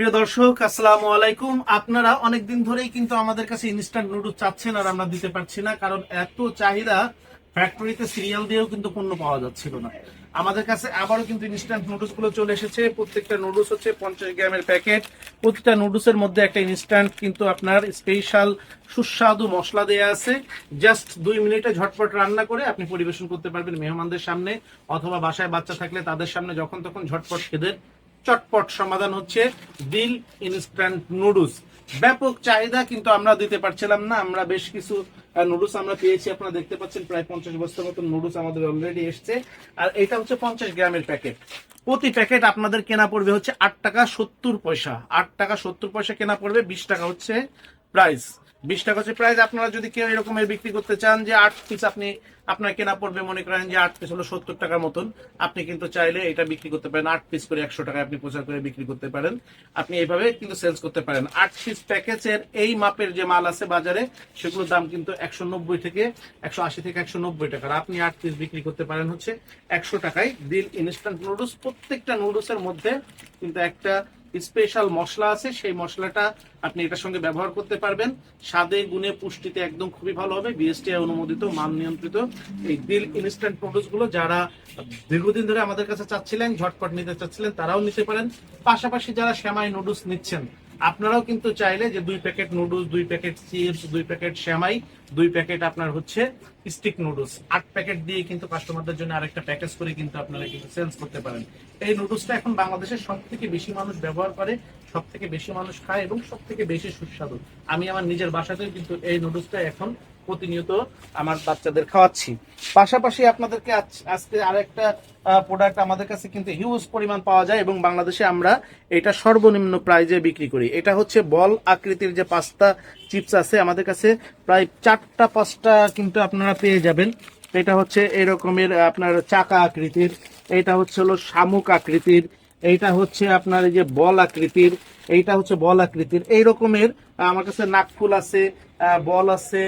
প্রিয় দর্শক, আসসালামু আলাইকুম। আপনারা অনেকদিন ধরেই কিন্তু আমাদের কাছে ইনস্ট্যান্ট নুডলস চাচ্ছেন আর আমরা দিতে পারছি না, কারণ এত চাহিদা ফ্যাক্টরিতে সিরিয়াল দিয়েও কিন্তু পণ্য পাওয়া যাচ্ছিল না। আমাদের কাছে আবারও কিন্তু ইনস্ট্যান্ট নুডলসগুলো চলে এসেছে। প্রত্যেকটা নুডলস হচ্ছে পঞ্চাশ গ্রামের প্যাকেট। প্রতিটা নুডলসের মধ্যে একটা ইনস্ট্যান্ট কিন্তু আপনার স্পেশাল সুস্বাদু মশলা দেয়া আছে। জাস্ট দুই মিনিটে ঝটপট রান্না করে আপনি পরিবেশন করতে পারবেন মেহমানদের সামনে, অথবা বাসায় বাচ্চা থাকলে তাদের সামনে যখন তখন ঝটপট খেদের চটপট সমাধান হচ্ছে দিল ইনস্ট্যান্ট নুডলস। ব্যাপক চাহিদা কিন্তু আমরা দিতে পারছিলাম না, আমরা বেশ কিছু নুডলস আমরা পেয়েছি। আপনারা দেখতে পাচ্ছেন প্রায় পঞ্চাশ বস্তার মতো নুডলস আমাদের অলরেডি এসছে। আর এটা হচ্ছে পঞ্চাশ গ্রামের প্যাকেট। প্রতি প্যাকেট আপনাদের কেনা পড়বে হচ্ছে আট টাকা সত্তর পয়সা। আট টাকা সত্তর পয়সা কেনা পড়বে, বিশ টাকা হচ্ছে প্রাইস বিশ টাকা হচ্ছে প্রাইস আপনারা যদি কেউ এরকমের বিক্রি করতে চান যে আট পিস আপনি, আপনার কেনা পড়বে মনে করেন যে আট পিস হলো সত্তর টাকার মতন, আপনি কিন্তু চাইলে এটা বিক্রি করতে পারেন। আট পিস করে একশো টাকা আপনি প্রচার করে বিক্রি করতে পারেন। আপনি এইভাবে কিন্তু সেলস করতে পারেন। আট পিস প্যাকেজের এই মাপের যে মাল আছে বাজারে, সেগুলোর দাম কিন্তু একশো নব্বই থেকে একশো আশি থেকে একশো নব্বই টাকার। আপনি আট পিস বিক্রি করতে পারেন হচ্ছে একশো টাকায়। দিল ইনস্ট্যান্ট নুডলস প্রত্যেকটা নুডলসের মধ্যে কিন্তু একটা স্পেশাল মশলা আছে, সেই মশলাটা আপনি এটার সঙ্গে ব্যবহার করতে পারবেন। স্বাদে, গুণে, পুষ্টিতে একদম খুবই ভালো হবে। বিএসটিআই অনুমোদিত, মান নিয়ন্ত্রিত। এই দিল ইনস্ট্যান্ট প্রোডাক্টসগুলো যারা দীর্ঘদিন ধরে আমাদের কাছে চাচ্ছিলেন, ঝটপট নিতে চাচ্ছিলেন, তারাও নিতে পারেন। পাশাপাশি যারা শ্যামাই নুডলস নিচ্ছেন, আপনারাও কিন্তু চাইলে যে দুই প্যাকেট নুডলস দুই প্যাকেট চিপস দুই প্যাকেট শ্যামাই দুই প্যাকেট আপনার হচ্ছে স্টিক নুডলস আট প্যাকেট দিয়ে কিন্তু কাস্টমারদের জন্য আরেকটা প্যাকেজ করে কিন্তু আপনারা কিন্তু সেলস করতে পারেন। এই নুডলসটা এখন বাংলাদেশের সব থেকে বেশি মানুষ ব্যবহার করে সব থেকে বেশি মানুষ খায় এবং সব থেকে বেশি সুস্বাদু। আমি আমার নিজের বাসাতেও কিন্তু এই নুডলসটা এখন প্রতিনিয়ত আমার বাচ্চাদের খাওয়াচ্ছি। পাশাপাশি আপনাদেরকে আজ- আজকে আরেকটা প্রোডাক্ট আমাদের কাছে কিন্তু হিউজ পরিমাণ পাওয়া যায় এবং বাংলাদেশে আমরা এটা সর্বনিম্ন প্রাইজে বিক্রি করি। এটা হচ্ছে বল আকৃতির যে পাঁচটা চিপস আছে, আমাদের কাছে প্রায় চারটা, পাঁচটা কিন্তু আপনারা পেয়ে যাবেন। এটা হচ্ছে এরকমের আপনার চাকা আকৃতির এটা হচ্ছে হলো শামুক আকৃতির, এইটা হচ্ছে আপনার এই যে বল আকৃতির, এইটা হচ্ছে বল আকৃতির। এই রকমের আমার কাছে নাকফুল আছে বল আছে,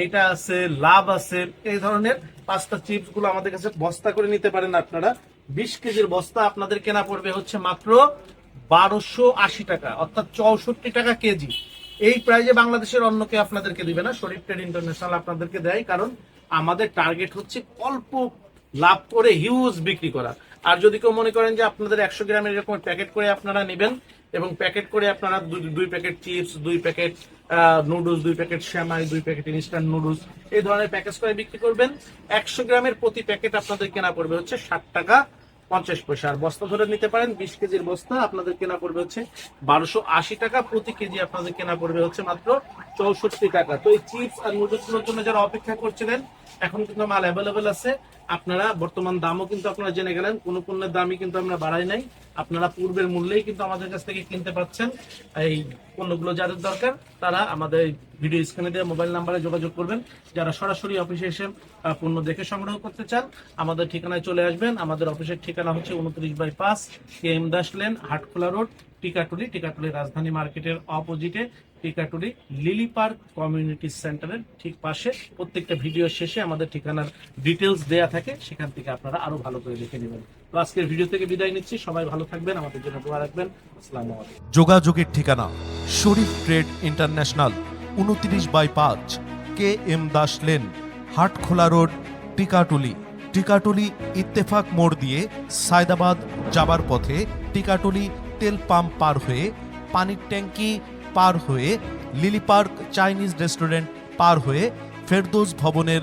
এইটা আছে, লাভ আছে, এই ধরনের পাঁচটা চিপসগুলো আমাদের কাছে বস্তা করে নিতে পারেন আপনারা। বিশ কেজির বস্তা আপনাদের কেনা পড়বে হচ্ছে মাত্র বারোশো আশি টাকা, অর্থাৎ চৌষট্টি টাকা কেজি। এই প্রাইজে বাংলাদেশের অন্যকে আপনাদেরকে দিবে না। শরীফ ট্রেড ইন্টারন্যাশনাল আপনাদেরকে দেয়, কারণ আমাদের টার্গেট হচ্ছে অল্প লাভ করে হিউজ বিক্রি করা। আর যদি কেউ মনে করেন যে আপনাদের একশো গ্রামের এরকম প্যাকেট করে আপনারা নেবেন এবং প্যাকেট করে আপনারা দুই প্যাকেট চিপস দুই প্যাকেট নুডলস দুই প্যাকেট শ্যামাই দুই প্যাকেট ইনস্ট্যান্ট নুডলস এই ধরনের প্যাকেজ করে বিক্রি করবেন। একশো গ্রামের প্রতি প্যাকেট আপনাদের কেনা পড়বে হচ্ছে ষাট টাকা। পঞ্চাশ পয়সা। আর বস্তা ধরে নিতে পারেন, বিশ কেজির বস্তা, আপনাদের কেনা পড়বে হচ্ছে বারোশো আশি টাকা, প্রতি কেজি আপনাদের কেনা পড়বে হচ্ছে মাত্র চৌষট্টি টাকা। তো এই চিপস আর নুডলসগুলোর জন্য যারা অপেক্ষা করছিলেন এখন কিন্তু মাল অ্যাভেলেবেল আছে। আপনারা বর্তমান দামও কিন্তু আপনারা জেনে গেলেন কোন পণ্যের দামই কিন্তু আমরা বাড়াই নাই। আপনারা পূর্বের মূল্যেই কিন্তু আমাদের কাছ থেকে কিনতে পাচ্ছেন। এই পণ্যগুলো যাদের দরকার, তারা আমাদের ভিডিও স্ক্রিনে দেওয়া মোবাইল নাম্বারে যোগাযোগ করবেন। যারা সরাসরি অফিসে এসে পণ্য দেখে সংগ্রহ করতে চান, আমাদের ঠিকানায় চলে আসবেন। আমাদের অফিসের ঠিকানা হচ্ছে উনত্রিশ বাই পাঁচ, K M Das lane, Hatkhola road, Tikatuli Tikatuli Rajdhani মার্কেটের অপোজিটে টিকাটুলি লিলি পার্ক কমিউনিটি সেন্টারের ঠিক পাশে। প্রত্যেকটা ভিডিও শেষে আমাদের ঠিকানার ডিটেলস দেয়া থাকে, সেখান থেকে আপনারা আরও ভালো করে দেখে নেবেন। তো আজকের ভিডিও থেকে বিদায় নিচ্ছি, সবাই ভালো থাকবেন, আমাদের জন্য দোয়া রাখবেন। আসসালামু আলাইকুম। যোগাযোগের ঠিকানা, শরীফ ট্রেড ইন্টারন্যাশনাল, উনত্রিশ বাই পাঁচ, K M Das lane, Hatkhola road, Tikatuli. Tikatuli Ittefaq মোড় দিয়ে সায়দাবাদ যাবার পথে টিকাটুলি তেল পাম্প পার হয়ে, পানির ট্যাঙ্কি পার হয়ে, লিলি পার্ক চাইনিজ রেস্টুরেন্ট পার হয়ে, ফেরদৌস ভবনের